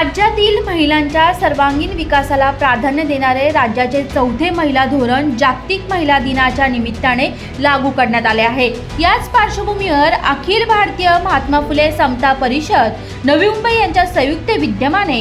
राज्यातील महिलांच्या सर्वांगीण विकासाला प्राधान्य देणारे राज्याचे चौथे महिला धोरण जागतिक महिला दिनाच्या निमित्ताने लागू करण्यात आले आहे. याच पार्श्वभूमीवर अखिल भारतीय महात्मा फुले समता परिषद नवी मुंबई यांच्या संयुक्त विद्यमाने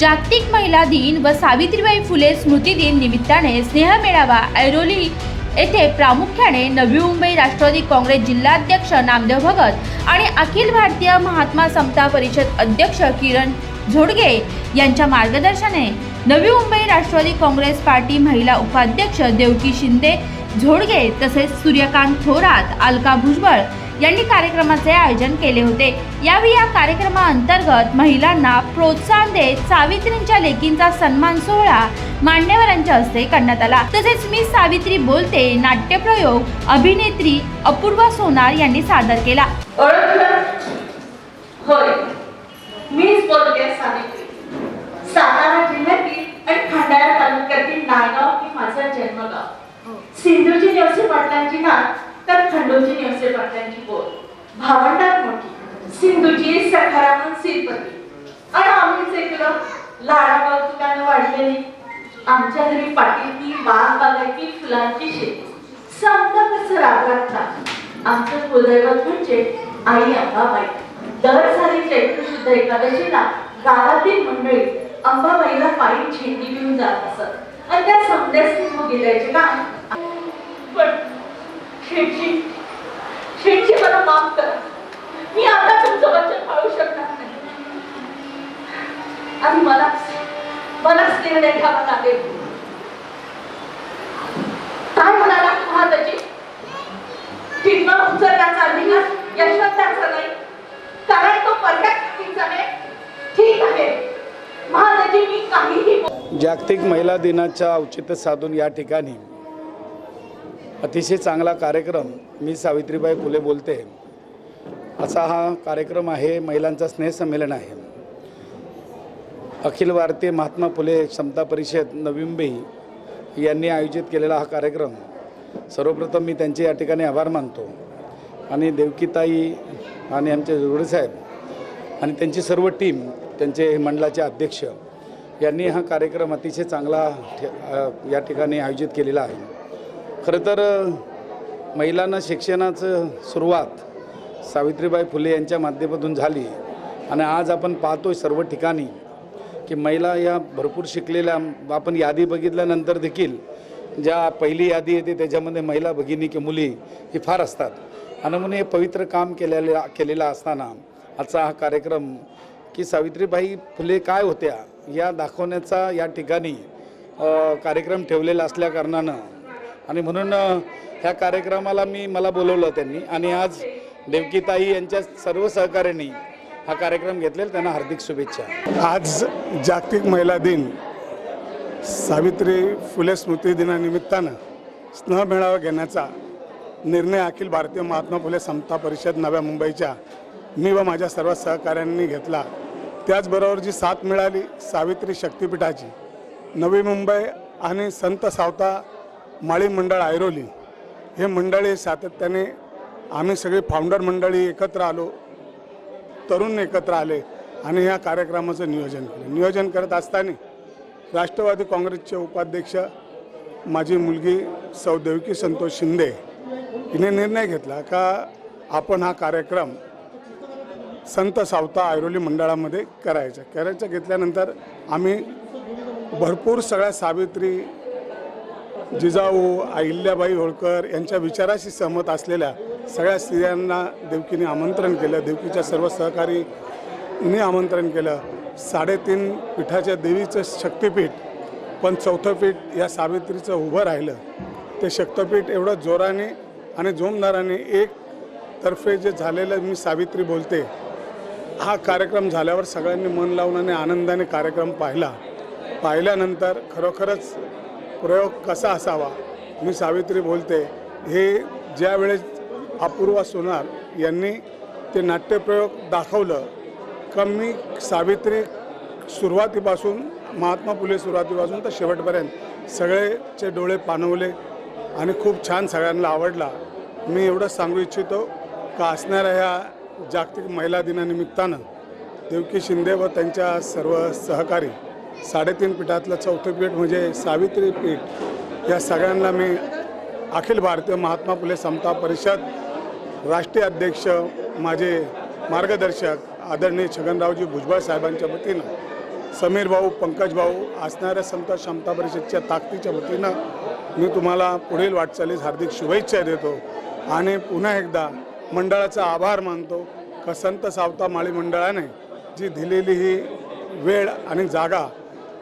जागतिक महिला दिन व सावित्रीबाई फुले स्मृती दिन निमित्ताने स्नेह मेळावा ऐरोली येथे प्रामुख्याने नवी मुंबई राष्ट्रवादी काँग्रेस जिल्हाध्यक्ष नामदेव भगत आणि अखिल भारतीय महात्मा समता परिषद अध्यक्ष किरण झोडगे यांच्या मार्गदर्शनाने नवी मुंबई राष्ट्रवादी काँग्रेस पार्टी महिला उपाध्यक्ष देवकी शिंदे झोडगे तसेच सूर्यकांत थोरात अलका भुजबळ यांनी कार्यक्रमाचे आयोजन केले होते. यावेळी या कार्यक्रमाअंतर्गत महिलांना प्रोत्साहन देत सावित्रींच्या लेकींचा सन्मान सोहळा मान्यवरांच्या हस्ते करण्यात आला. तसेच मी सावित्री बोलते नाट्यप्रयोग अभिनेत्री अपूर्वा सोनार यांनी सादर केला. होय. मीच बोलते सावित्री. सातारा जिल्ह्यातील आणि खंडाळा तालुक्यातील नायगाव हे माझं जन्मगाव. सिंधूची नेवसे पाटलांची नात तर खंडोजी नेवसे पाटलांची बोल. भावंडात मोठी. सिंधूची सखारामन सिरपती. आणि आम्हीच ऐकलं लाडा कौतुकानं वाढलेली. आमच्या घरी पाटीलकी बाग बागायती फुलांची शेती. समजा कसं राबराबता आमचं कुलदैवत म्हणजे आई अंबाबाई दर साली चैत्र शुद्ध एकादशीला गावातील मंडळी अंबाबाईला पायी झेंडी घेऊन जात असत. आणि त्या समजाच मग गेल्याचे का पण शेठजी शेठजी मला माफ करा. मी आता तुमचं वचन पाळू शकणार नाही. आणि मला मला निर्णय घ्यावा लागेल काय म्हणाला महादाजी किंवा उचलण्याचा अधिकार यशवंताचा नाही कारण तो परक्या व्यक्तीचा आहे ठीक आहे महादाजी मी काहीही बोल- जागतिक महिला दिनाच्या औचित्य साधून या ठिकाणी अतिशय चांगला कार्यक्रम मी सावित्रीबाई फुले बोलते. असा हा कार्यक्रम आहे महिलांचा स्नेहसंमेलन आहे. अखिल भारतीय महात्मा फुले क्षमता परिषद नवी मुंबई यांनी आयोजित केलेला हा कार्यक्रम. सर्वप्रथम मी त्यांचे या ठिकाणी आभार मानतो. आणि देवकीताई आणि आमचे जोडेसाहेब आणि त्यांची सर्व टीम त्यांचे मंडळाचे अध्यक्ष यांनी हा कार्यक्रम अतिशय चांगला ठे- या ठिकाणी आयोजित केलेला आहे. खरं तर महिलांना शिक्षणाचं सुरुवात सावित्रीबाई फुले यांच्या माध्यमातून झाली. आणि आज आपण पाहतोय सर्व ठिकाणी की महिला या भरपूर शिकलेल्या आपण यादी बघितल्यानंतर देखील ज्या पहिली यादी येते त्याच्यामध्ये महिला भगिनी की मुली ही फार असतात. आणि म्हणून हे पवित्र काम केलेले केलेलं असताना आजचा हा कार्यक्रम की सावित्रीबाई फुले काय होत्या या दाखवण्याचा या ठिकाणी कार्यक्रम ठेवलेला असल्याकारणानं आणि म्हणून ह्या कार्यक्रमाला मी मला बोलवलं त्यांनी. आणि आज देवकीताई यांच्या सर्व सहकार्यांनी हा कार्यक्रम घेतलेला त्यांना हार्दिक शुभेच्छा. आज जागतिक महिला दिन. सावित्री फुले स्मृती दिनानिमित्तानं स्नेह मेळावा घेण्याचा निर्णय अखिल भारतीय महात्मा फुले समता परिषद नव्या मुंबईच्या मी व माझ्या सर्व सहकाऱ्यांनी घेतला. त्याचबरोबर जी साथ मिळाली सावित्री शक्तिपीठाची नवी मुंबई आणि संत सावता माळी मंडळ ऐरोली हे मंडळी सातत्याने आम्ही सगळी फाउंडर मंडळी एकत्र आलो तरुण एकत्र आले आणि ह्या कार्यक्रमाचं नियोजन केलं. नियोजन करत असताना राष्ट्रवादी काँग्रेसचे उपाध्यक्ष माझी मुलगी सौदेवकी संतोष शिंदे हिने निर्णय घेतला का आपण हा कार्यक्रम संत सावता ऐरोली मंडळामध्ये करायच्या करायचं घेतल्यानंतर आम्ही भरपूर सगळ्या सावित्री जिजाऊ अहिल्याबाई होळकर यांच्या विचाराशी सहमत असलेल्या सगळ्या स्त्रियांना देवकीने आमंत्रण केलं. देवकीच्या सर्व सहकारीने आमंत्रण केलं. साडेतीन पीठाच्या देवीचं शक्तिपीठ पण चौथं पीठ या सावित्रीचं उभं राहिलं. ते शक्तपीठ एवढं जोराने आणि जोमदाराने एक तर्फे जे झालेलं मी सावित्री बोलते हा कार्यक्रम झाल्यावर सगळ्यांनी मन लावून आणि आनंदाने कार्यक्रम पाहिला. पाहिल्यानंतर खरोखरच प्रयोग कसा असावा मी सावित्री बोलते हे ज्यावेळेस अपूर्वा सोनार यांनी ते नाट्यप्रयोग दाखवलं का मी सावित्री सुरुवातीपासून महात्मा फुले सुरुवातीपासून तर शेवटपर्यंत सगळेचे डोळे पाणवले आणि खूप छान सगळ्यांना आवडला. मी एवढंच सांगू इच्छितो का असणाऱ्या ह्या जागतिक महिला दिनानिमित्तानं देवकी शिंदे व त्यांच्या सर्व सहकारी साडेतीन पीठातलं चौथं पीठ म्हणजे सावित्री पीठ या सगळ्यांना मी अखिल भारतीय महात्मा फुले समता परिषद राष्ट्रीय अध्यक्ष माझे मार्गदर्शक आदरणीय छगनरावजी भुजबळ साहेबांच्या वतीनं समीर भाऊ पंकज भाऊ असणाऱ्या समता क्षमता परिषदच्या ताकदीच्या वतीनं मी तुम्हाला पुढील वाटचालीस हार्दिक शुभेच्छा देतो. आणि पुन्हा एकदा मंडळाचा आभार मानतो. का संत सावता माळी मंडळाने जी दिलेली ही वेळ आणि जागा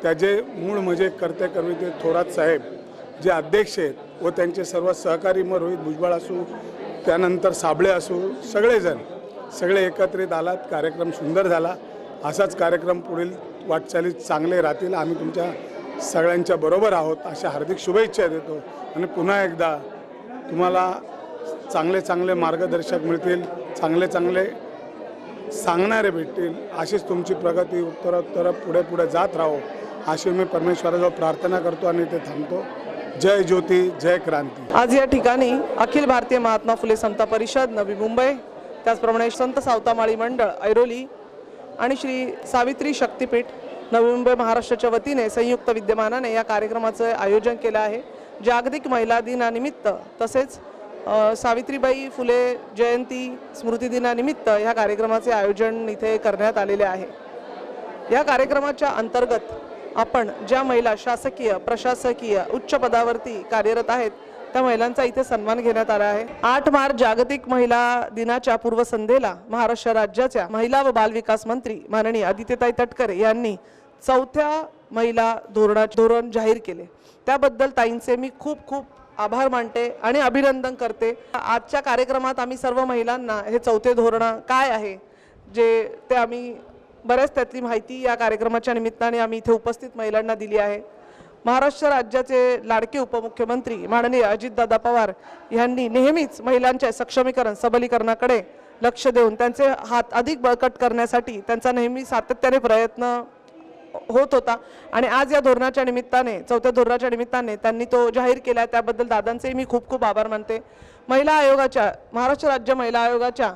त्याचे मूळ म्हणजे कर्ते कविते थोरात साहेब जे अध्यक्ष आहेत व त्यांचे सर्व सहकारी मग रोहित भुजबळ असू त्यानंतर साबळे असू सगळेजण सगळे एकत्रित आलात कार्यक्रम सुंदर झाला. असाच कार्यक्रम पुढील वाटचालीत चांगले राहतील. आम्ही तुमच्या सगळ्यांच्या बरोबर आहोत. अशा हार्दिक शुभेच्छा देतो. आणि पुन्हा एकदा तुम्हाला चांगले चांगले मार्गदर्शक मिळतील चांगले चांगले सांगणारे भेटतील अशीच तुमची प्रगती उत्तरोत्तर पुढे पुढे जात राहो अशी मी परमेश्वराजवळ प्रार्थना करतो आणि ते थांबतो. जय ज्योती जय क्रांती. आज या ठिकाणी अखिल भारतीय महात्मा फुले समता परिषद नवी मुंबई त्याचप्रमाणे संत सावतामाळी मंडळ ऐरोली आणि श्री सावित्री शक्तीपीठ नवी मुंबई महाराष्ट्राच्या वतीने संयुक्त विद्यमानाने या कार्यक्रमाचं आयोजन केलं आहे. जागतिक महिला दिनानिमित्त तसेच सावित्रीबाई फुले जयंती स्मृतिदिनानिमित्त ह्या कार्यक्रमाचे आयोजन इथे करण्यात आलेले आहे. या कार्यक्रमाच्या अंतर्गत आपण ज्या महिला शासकीय प्रशासकीय उच्च पदावरती कार्यरत आहेत त्या महिलांचा इथे सन्मान घेण्यात आला आहे. आठ मार्च जागतिक महिला दिनाच्या पूर्वसंध्येला महाराष्ट्र राज्याच्या महिला व बालविकास मंत्री माननीय आदित्यताई तटकरे यांनी चौथ्या महिला धोरणा धोरण जाहीर केले. त्याबद्दल ताईंचे मी खूप खूप आभार मानते आणि अभिनंदन करते. आजच्या कार्यक्रमात आम्ही सर्व महिलांना हे चौथे धोरण काय आहे जे ते आम्ही बऱ्याच त्यातली माहिती या कार्यक्रमाच्या निमित्ताने आम्ही इथे उपस्थित महिलांना दिली आहे. महाराष्ट्र राज्याचे लाडके उपमुख्यमंत्री माननीय अजितदादा पवार यांनी नेहमीच महिलांच्या सक्षमीकरण सबलीकरणाकडे लक्ष देऊन त्यांचे हात अधिक बळकट करण्यासाठी त्यांचा नेहमी सातत्याने प्रयत्न होत होता. आणि आज या धोरणाच्या निमित्ताने चौथ्या धोरणाच्या निमित्ताने त्यांनी तो जाहीर केला आहे. त्याबद्दल दादांचे मी खूप खूप आभार मानते. महिला आयोगाच्या महाराष्ट्र राज्य महिला आयोगाच्या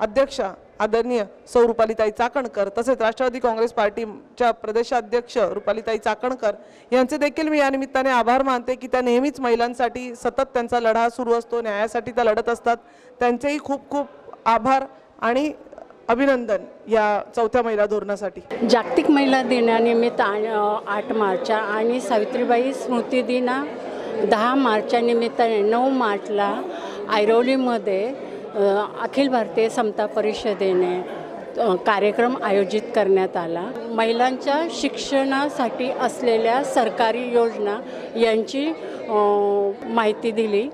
अध्यक्षा आदरणीय सौ रुपालीताई चाकणकर तसेच राष्ट्रवादी काँग्रेस पार्टीच्या प्रदेशाध्यक्ष रुपालीताई चाकणकर यांचे देखील मी या निमित्ताने आभार मानते की त्या नेहमीच महिलांसाठी सतत त्यांचा लढा सुरू असतो न्यायासाठी त्या लढत असतात. त्यांचेही खूप खूप आभार आणि अभिनंदन या चौथ्या महिला धोरणासाठी. जागतिक महिला दिनानिमित्त आणि, आठ मार्चच्या आणि सावित्रीबाई स्मृती दिना दहा मार्चच्या निमित्ताने नऊ मार्चला ऐरोलीमध्ये अखिल भारतीय समता परिषदेने कार्यक्रम आयोजित करण्यात आला. महिलांच्या शिक्षणासाठी असलेल्या सरकारी योजना यांची माहिती दिली.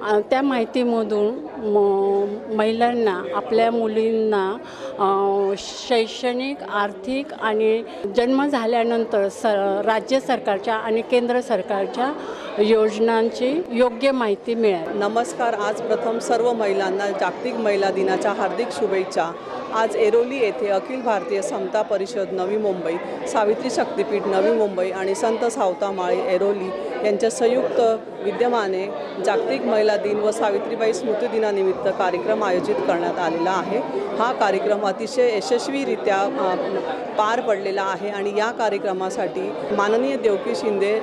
त्या माहितीमधून म महिलांना आपल्या मुलींना शैक्षणिक आर्थिक आणि जन्म झाल्यानंतर स राज्य सरकारच्या आणि केंद्र सरकारच्या योजनांची योग्य माहिती मिळेल. नमस्कार. आज प्रथम सर्व महिलांना जागतिक महिला दिनाच्या हार्दिक शुभेच्छा. आज एरोली येथे अखिल भारतीय समता परिषद नवी मुंबई सावित्री शक्तिपीठ नवी मुंबई आणि संत सावतामाळी एरोली यांच्या संयुक्त विद्यमाने जागतिक महिला दिन व सावित्रीबाई स्मृती दिनानिमित्त कार्यक्रम आयोजित करण्यात आलेला आहे. हा कार्यक्रम अतिशय यशस्वीरित्या पार पडलेला आहे आणि या कार्यक्रमासाठी माननीय देवकी शिंदे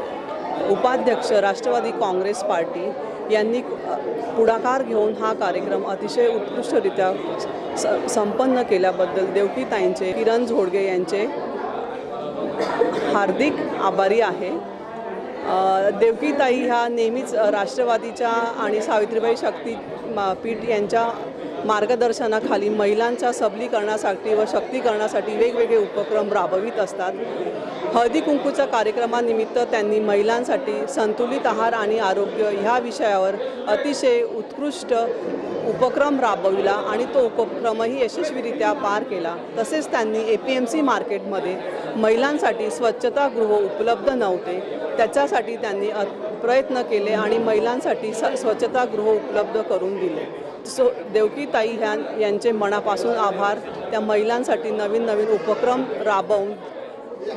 उपाध्यक्ष राष्ट्रवादी काँग्रेस पार्टी यांनी पुढाकार घेऊन हा कार्यक्रम अतिशय उत्कृष्टरित्या स संपन्न केल्याबद्दल देवकीताईंचे किरण झोडगे यांचे हार्दिक आभारी आहे. देवकीताई ह्या नेहमीच राष्ट्रवादीच्या आणि सावित्रीबाई शक्ती पीठ यांच्या मार्गदर्शनाखाली महिलांच्या सबलीकरणासाठी व शक्तीकरणासाठी वेगवेगळे उपक्रम राबवित असतात. हळदी कुंकूच्या कार्यक्रमानिमित्त त्यांनी महिलांसाठी संतुलित आहार आणि आरोग्य ह्या विषयावर अतिशय उत्कृष्ट उपक्रम राबविला आणि तो उपक्रमही यशस्वीरित्या पार केला. तसेच त्यांनी ए पी एम सी मार्केटमध्ये महिलांसाठी स्वच्छतागृह उपलब्ध नव्हते. त्याच्यासाठी त्यांनी प्रयत्न केले आणि महिलांसाठी स स्वच्छतागृह उपलब्ध करून दिले. सो देवकीताई ह्या यांचे मनापासून आभार. त्या महिलांसाठी नवीन नवीन उपक्रम राबवून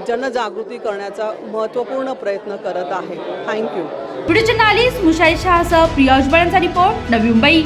जनजागृती करण्याचा महत्त्वपूर्ण प्रयत्न करत आहे. थँक्यू व्हिडिओ जर्नालिस्ट मुशाई शहासह प्रिया उजबळांचा रिपोर्ट. नवी मुंबई.